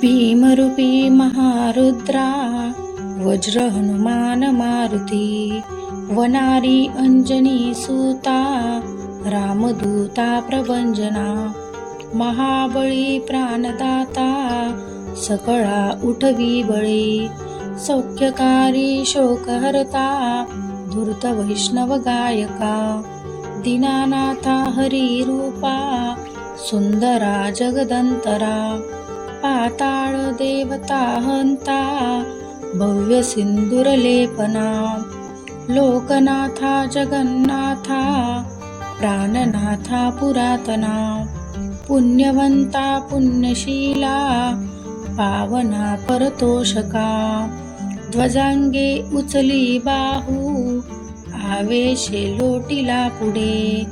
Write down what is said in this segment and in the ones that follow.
भीमरूपी महारुद्रा वज्र हनुमान मारुती वनारी अंजनी सुता रामदूता प्रभंजना महाबळी प्राणदाता सकळा उठवी बळी सौख्यकारी शोकहर्ता धूर्त वैष्णव गायका दीनानाथा हरी रूपा सुंदरा जगदंतरा पाताळ देवता हंता भव्य सिंदूरलेपना लोकनाथा जगन्नाथा प्राणनाथा पुरातना पुण्यवंता पुण्यशीला पावना परतोषका ध्वजांगे उचली बाहू आवेशे लोटिला पुढे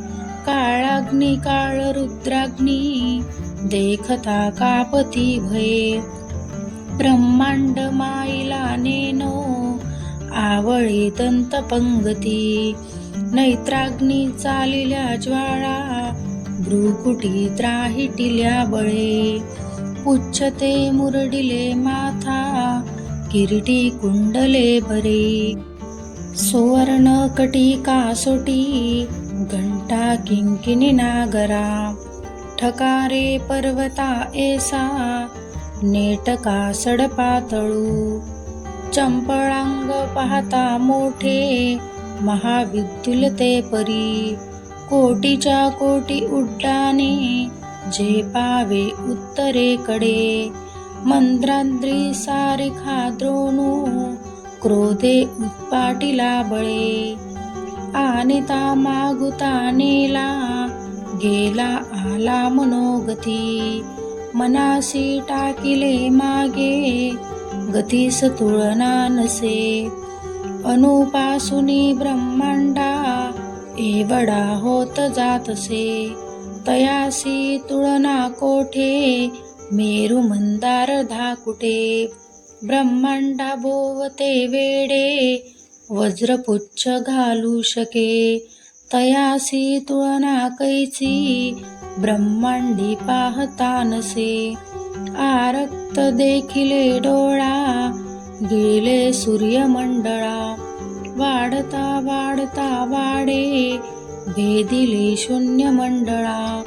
काळाग्नी काळ रुद्राग्नी देखता कापती भये. ब्रह्मांड माईला नेनो आवळी दंत पंगती. नैत्राग्नी चालिल्या ज्वाळा भ्रुकुटी त्राहिटिल्या बळे. पुच्छते मुरडिले माथा किरीटी कुंडले बरे. सुवर्ण कटी कासोटी घंटा किंकिणी नागरा. ठकारे पर्वता एसा नेटका सडपातळू. चंपळांग पाहता मोठे महाविद्युलते परी. कोटीच्या कोटी उड्डाणे जे पावे उत्तरेकडे. मंद्रांद्री सारिखा द्रोणू क्रोधे उत्पाटिला बळे. आनिता मागुता नेला गेला आला मनोगती. मनासी टाकिले मागे गतीस तुळना नसे. अनुपासुनी ब्रह्मांडा एवढा होत जातसे. तयासी तुळना कोठे मेरू मंदार धाकुटे ब्रह्मांडा भोवते वेडे वज्रपुच्छ घालू शके. तयासी तुळना कैची ब्रह्मांडी पाहता नसे आरक्त देखिले डोळा गिळले सूर्यमंडळा. वाढता वाढता वाडे भेदिले शून्य मंडळा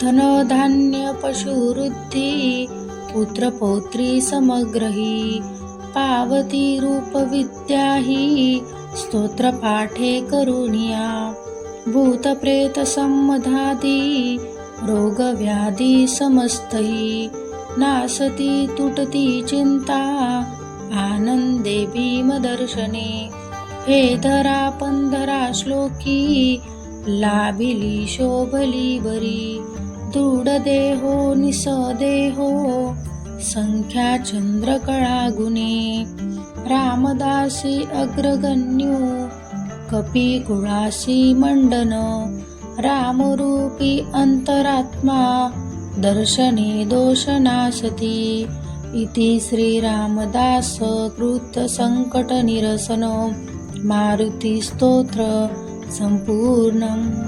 धनधान्य पशुवृद्धी पुत्र पौत्री समग्रही. पावती रूपविद्या ही स्तोत्रपाठे करुणिया भूतप्रेत संमधादी रोगव्याधी समस्तही नासती तुटती चिंता आनंदे भीमदर्शने हे धरा पंधरा श्लोकी लाभिली शोभली बरी दृढ देहो निसदेहो संख्या चंद्रकळा गुणे रामदासी अग्रगण्यो कपी गुणाशी मंडन रामरूपी अंतरात्मा दर्शने दोषनाशती इति श्रीरामदास कृत मारुतिस्तोत्र सम्पूर्णम्